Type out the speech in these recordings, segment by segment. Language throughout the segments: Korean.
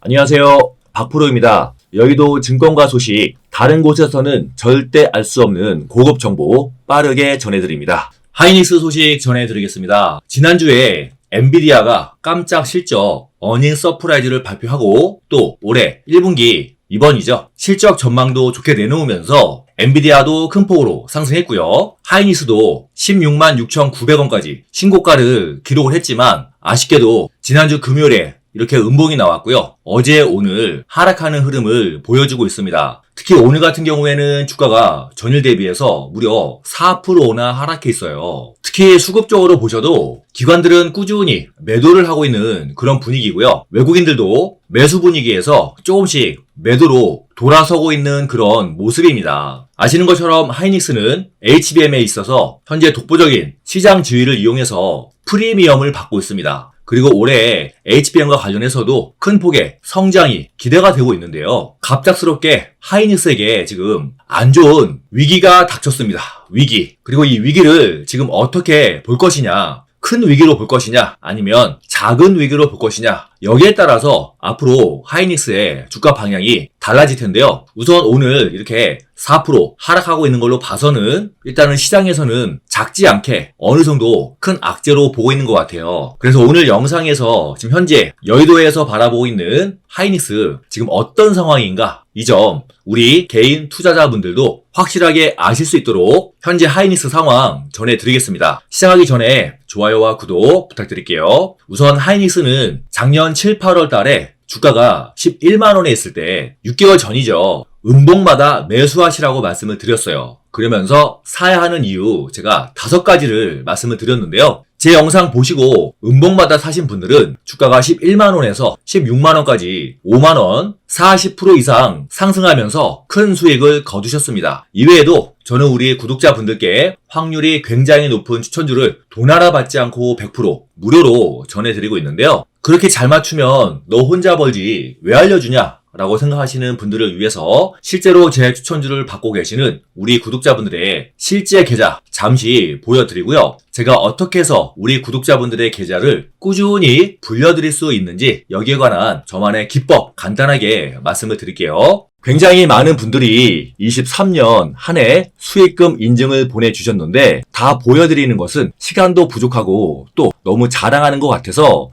안녕하세요. 박프로입니다. 여의도 증권가 소식, 다른 곳에서는 절대 알 수 없는 고급 정보 빠르게 전해드립니다. 하이닉스 소식 전해드리겠습니다. 지난주에 엔비디아가 깜짝 실적 어닝 서프라이즈를 발표하고 또 올해 1분기 이번이죠. 실적 전망도 좋게 내놓으면서 엔비디아도 큰 폭으로 상승했고요. 하이닉스도 16만 6,900원까지 신고가를 기록을 했지만 아쉽게도 지난주 금요일에 이렇게 음봉이 나왔고요. 어제 오늘 하락하는 흐름을 보여주고 있습니다. 특히 오늘 같은 경우에는 주가가 전일 대비해서 무려 4%나 하락해 있어요. 특히 수급적으로 보셔도 기관들은 꾸준히 매도를 하고 있는 그런 분위기고요. 외국인들도 매수 분위기에서 조금씩 매도로 돌아서고 있는 그런 모습입니다. 아시는 것처럼 하이닉스는 HBM에 있어서 현재 독보적인 시장 지위를 이용해서 프리미엄을 받고 있습니다. 그리고 올해 HBM과 관련해서도 큰 폭의 성장이 기대가 되고 있는데요. 갑작스럽게 하이닉스에게 지금 안 좋은 위기가 닥쳤습니다. 위기. 그리고 이 위기를 지금 어떻게 볼 것이냐. 큰 위기로 볼 것이냐 아니면 작은 위기로 볼 것이냐 여기에 따라서 앞으로 하이닉스의 주가 방향이 달라질 텐데요. 우선 오늘 이렇게 4% 하락하고 있는 걸로 봐서는 일단은 시장에서는 작지 않게 어느 정도 큰 악재로 보고 있는 것 같아요. 그래서 오늘 영상에서 지금 현재 여의도에서 바라보고 있는 하이닉스 지금 어떤 상황인가 이 점 우리 개인 투자자분들도 확실하게 아실 수 있도록 현재 하이닉스 상황 전해드리겠습니다. 시작하기 전에 좋아요와 구독 부탁드릴게요. 우선 하이닉스는 작년 7, 8월 달에 주가가 11만원에 있을 때 6개월 전이죠. 음봉마다 매수하시라고 말씀을 드렸어요. 그러면서 사야 하는 이유 제가 다섯 가지를 말씀을 드렸는데요. 제 영상 보시고 음봉마다 사신 분들은 주가가 11만원에서 16만원까지 5만원 40% 이상 상승하면서 큰 수익을 거두셨습니다. 이외에도 저는 우리 구독자분들께 확률이 굉장히 높은 추천주를 돈 하나 받지 않고 100% 무료로 전해드리고 있는데요. 그렇게 잘 맞추면 너 혼자 벌지 왜 알려주냐? 라고 생각하시는 분들을 위해서 실제로 제 추천주를 받고 계시는 우리 구독자분들의 실제 계좌 잠시 보여드리고요. 제가 어떻게 해서 우리 구독자분들의 계좌를 꾸준히 불려드릴 수 있는지 여기에 관한 저만의 기법 간단하게 말씀을 드릴게요. 굉장히 많은 분들이 23년 한 해 수익금 인증을 보내주셨는데 다 보여드리는 것은 시간도 부족하고 또 너무 자랑하는 것 같아서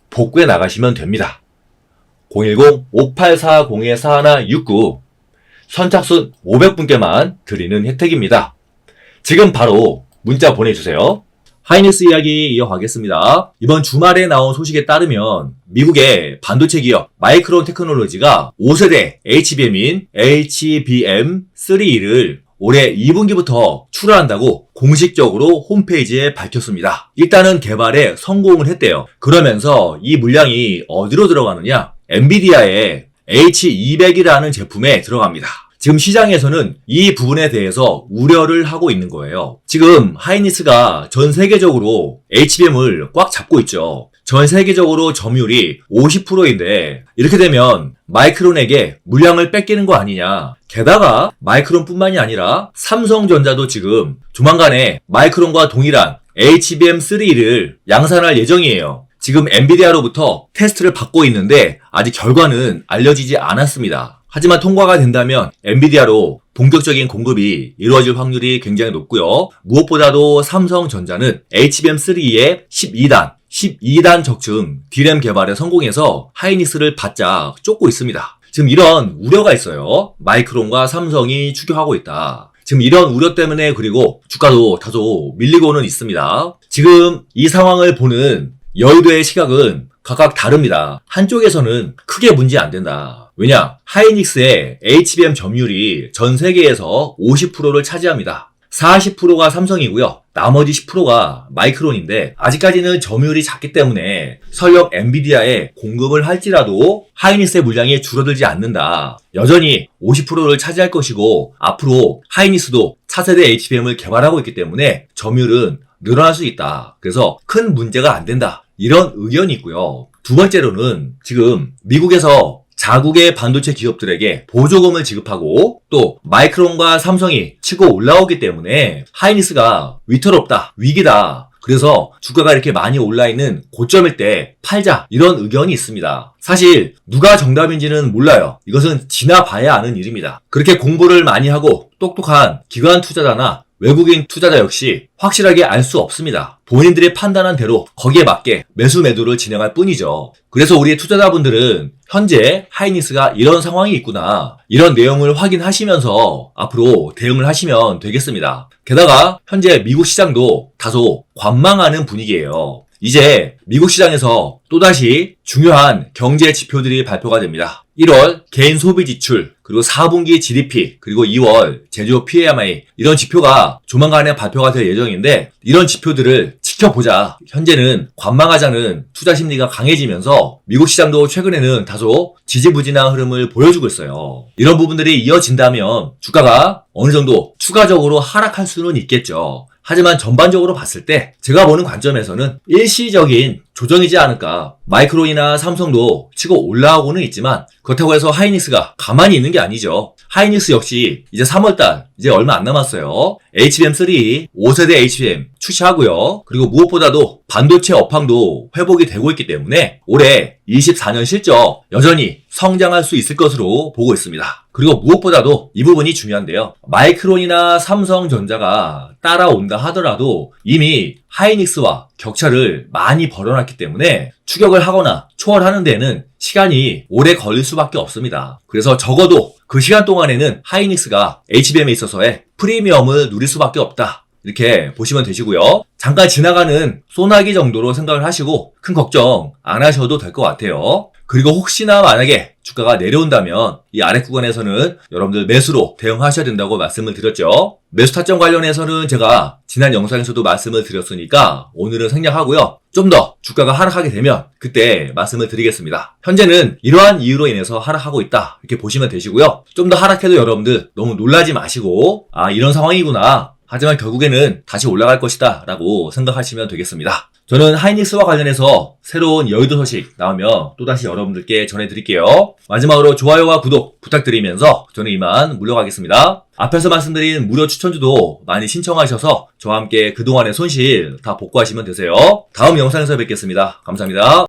복구해 나가시면 됩니다. 010-5840-4169 선착순 500분께만 드리는 혜택입니다. 지금 바로 문자 보내주세요. 하이닉스 이야기 이어가겠습니다. 이번 주말에 나온 소식에 따르면 미국의 반도체 기업 마이크론 테크놀로지가 5세대 HBM인 HBM3를 올해 2분기부터 출하한다고 공식적으로 홈페이지에 밝혔습니다. 일단은 개발에 성공을 했대요. 그러면서 이 물량이 어디로 들어가느냐? 엔비디아의 H200이라는 제품에 들어갑니다. 지금 시장에서는 이 부분에 대해서 우려를 하고 있는 거예요. 지금 하이니스가 전 세계적으로 HBM을 꽉 잡고 있죠. 전 세계적으로 점유율이 50%인데 이렇게 되면 마이크론에게 물량을 뺏기는 거 아니냐. 게다가 마이크론뿐만이 아니라 삼성전자도 지금 조만간에 마이크론과 동일한 HBM3를 양산할 예정이에요. 지금 엔비디아로부터 테스트를 받고 있는데 아직 결과는 알려지지 않았습니다. 하지만 통과가 된다면 엔비디아로 본격적인 공급이 이루어질 확률이 굉장히 높고요. 무엇보다도 삼성전자는 HBM3의 12단, 12단 적층 D램 개발에 성공해서 하이닉스를 바짝 쫓고 있습니다. 지금 이런 우려가 있어요. 마이크론과 삼성이 추격하고 있다. 지금 이런 우려 때문에 그리고 주가도 다소 밀리고는 있습니다. 지금 이 상황을 보는 여의도의 시각은 각각 다릅니다. 한쪽에서는 크게 문제 안 된다. 왜냐? 하이닉스의 HBM 점유율이 전 세계에서 50%를 차지합니다. 40%가 삼성이고요. 나머지 10%가 마이크론인데 아직까지는 점유율이 작기 때문에 설령 엔비디아에 공급을 할지라도 하이닉스의 물량이 줄어들지 않는다. 여전히 50%를 차지할 것이고 앞으로 하이닉스도 차세대 HBM을 개발하고 있기 때문에 점유율은 늘어날 수 있다. 그래서 큰 문제가 안 된다. 이런 의견이 있고요. 두 번째로는 지금 미국에서 자국의 반도체 기업들에게 보조금을 지급하고 또 마이크론과 삼성이 치고 올라오기 때문에 하이니스가 위태롭다, 위기다. 그래서 주가가 이렇게 많이 올라 있는 고점일 때 팔자 이런 의견이 있습니다. 사실 누가 정답인지는 몰라요. 이것은 지나봐야 아는 일입니다. 그렇게 공부를 많이 하고 똑똑한 기관 투자자나 외국인 투자자 역시 확실하게 알 수 없습니다. 본인들이 판단한 대로 거기에 맞게 매수 매도를 진행할 뿐이죠. 그래서 우리 투자자분들은 현재 하이니스가 이런 상황이 있구나. 이런 내용을 확인하시면서 앞으로 대응을 하시면 되겠습니다. 게다가 현재 미국 시장도 다소 관망하는 분위기예요. 이제 미국 시장에서 또다시 중요한 경제 지표들이 발표가 됩니다. 1월 개인 소비 지출, 그리고 4분기 GDP, 그리고 2월 제조업 PMI 이런 지표가 조만간에 발표가 될 예정인데 이런 지표들을 지켜보자. 현재는 관망하자는 투자 심리가 강해지면서 미국 시장도 최근에는 다소 지지부진한 흐름을 보여주고 있어요. 이런 부분들이 이어진다면 주가가 어느 정도 추가적으로 하락할 수는 있겠죠. 하지만 전반적으로 봤을 때 제가 보는 관점에서는 일시적인 조정이지 않을까. 마이크론이나 삼성도 치고 올라오고는 있지만 그렇다고 해서 하이닉스가 가만히 있는 게 아니죠. 하이닉스 역시 이제 3월달 이제 얼마 안 남았어요. HBM3 5세대 HBM 출시하고요. 그리고 무엇보다도 반도체 업황도 회복이 되고 있기 때문에 올해 24년 실적 여전히 성장할 수 있을 것으로 보고 있습니다. 그리고 무엇보다도 이 부분이 중요한데요. 마이크론이나 삼성전자가 따라온다 하더라도 이미 하이닉스와 격차를 많이 벌어놨기 때문에 추격을 하거나 초월하는 데는 시간이 오래 걸릴 수밖에 없습니다. 그래서 적어도 그 시간 동안에는 하이닉스가 HBM에 있어서의 프리미엄을 누릴 수밖에 없다. 이렇게 보시면 되시고요. 잠깐 지나가는 소나기 정도로 생각을 하시고 큰 걱정 안 하셔도 될 것 같아요. 그리고 혹시나 만약에 주가가 내려온다면 이 아래 구간에서는 여러분들 매수로 대응하셔야 된다고 말씀을 드렸죠. 매수 타점 관련해서는 제가 지난 영상에서도 말씀을 드렸으니까 오늘은 생략하고요. 좀 더 주가가 하락하게 되면 그때 말씀을 드리겠습니다. 현재는 이러한 이유로 인해서 하락하고 있다. 이렇게 보시면 되시고요. 좀 더 하락해도 여러분들 너무 놀라지 마시고 아 이런 상황이구나. 하지만 결국에는 다시 올라갈 것이다 라고 생각하시면 되겠습니다. 저는 하이닉스와 관련해서 새로운 여의도 소식 나오면 또다시 여러분들께 전해드릴게요. 마지막으로 좋아요와 구독 부탁드리면서 저는 이만 물러가겠습니다. 앞에서 말씀드린 무료 추천주도 많이 신청하셔서 저와 함께 그동안의 손실 다 복구하시면 되세요. 다음 영상에서 뵙겠습니다. 감사합니다.